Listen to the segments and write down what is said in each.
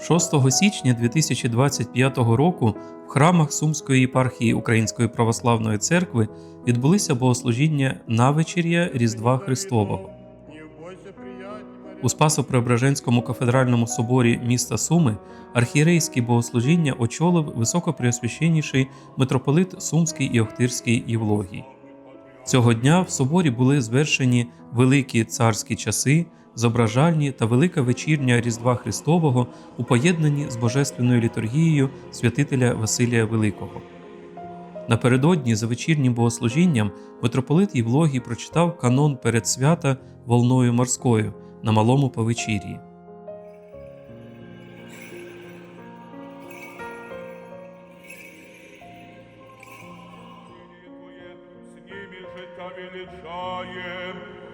6 січня 2025 року в храмах Сумської єпархії Української православної церкви відбулися богослужіння на вечір'я Різдва Христового. У Спасо-Преображенському кафедральному соборі міста Суми архієрейські богослужіння очолив високопреосвященніший митрополит Сумський і Охтирський Євлогій. Цього дня в соборі були звершені великі царські часи, зображальні та велика вечірня Різдва Христового у поєднанні з божественною літургією святителя Василія Великого. Напередодні за вечірнім богослужінням митрополит Євлогій прочитав канон перед свята волною морською на малому повечір'ї. С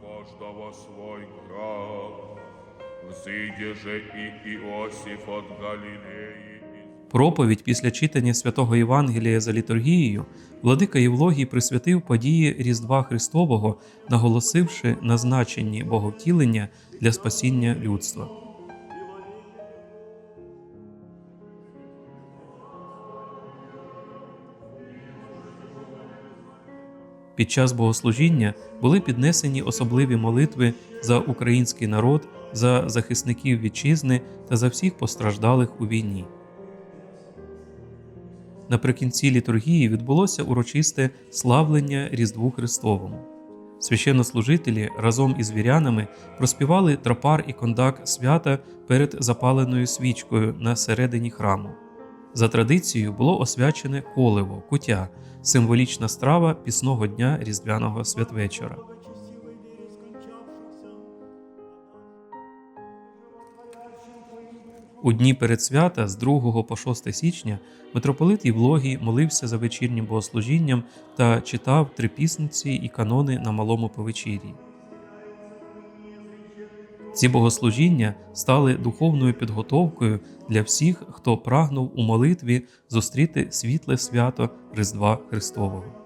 Кожного свой град, Взиде же и Иосиф от Галилеи, Проповідь після читання святого Євангелія за літургією владика Євлогій присвятив події Різдва Христового, наголосивши на значенні боговтілення для спасіння людства. Під час богослужіння були піднесені особливі молитви за український народ, за захисників вітчизни та за всіх постраждалих у війні. Наприкінці літургії відбулося урочисте славлення Різдву Христовому. Священнослужителі разом із вірянами проспівали тропар і кондак свята перед запаленою свічкою на середині храму. За традицією було освячене коливо, кутя, символічна страва пісного дня Різдвяного святвечора. У дні перед свята з 2 по 6 січня митрополит Євлогій молився за вечірнім богослужінням та читав трипісниці і канони на малому повечір'ї. Ці богослужіння стали духовною підготовкою для всіх, хто прагнув у молитві зустріти світле свято Різдва Христового.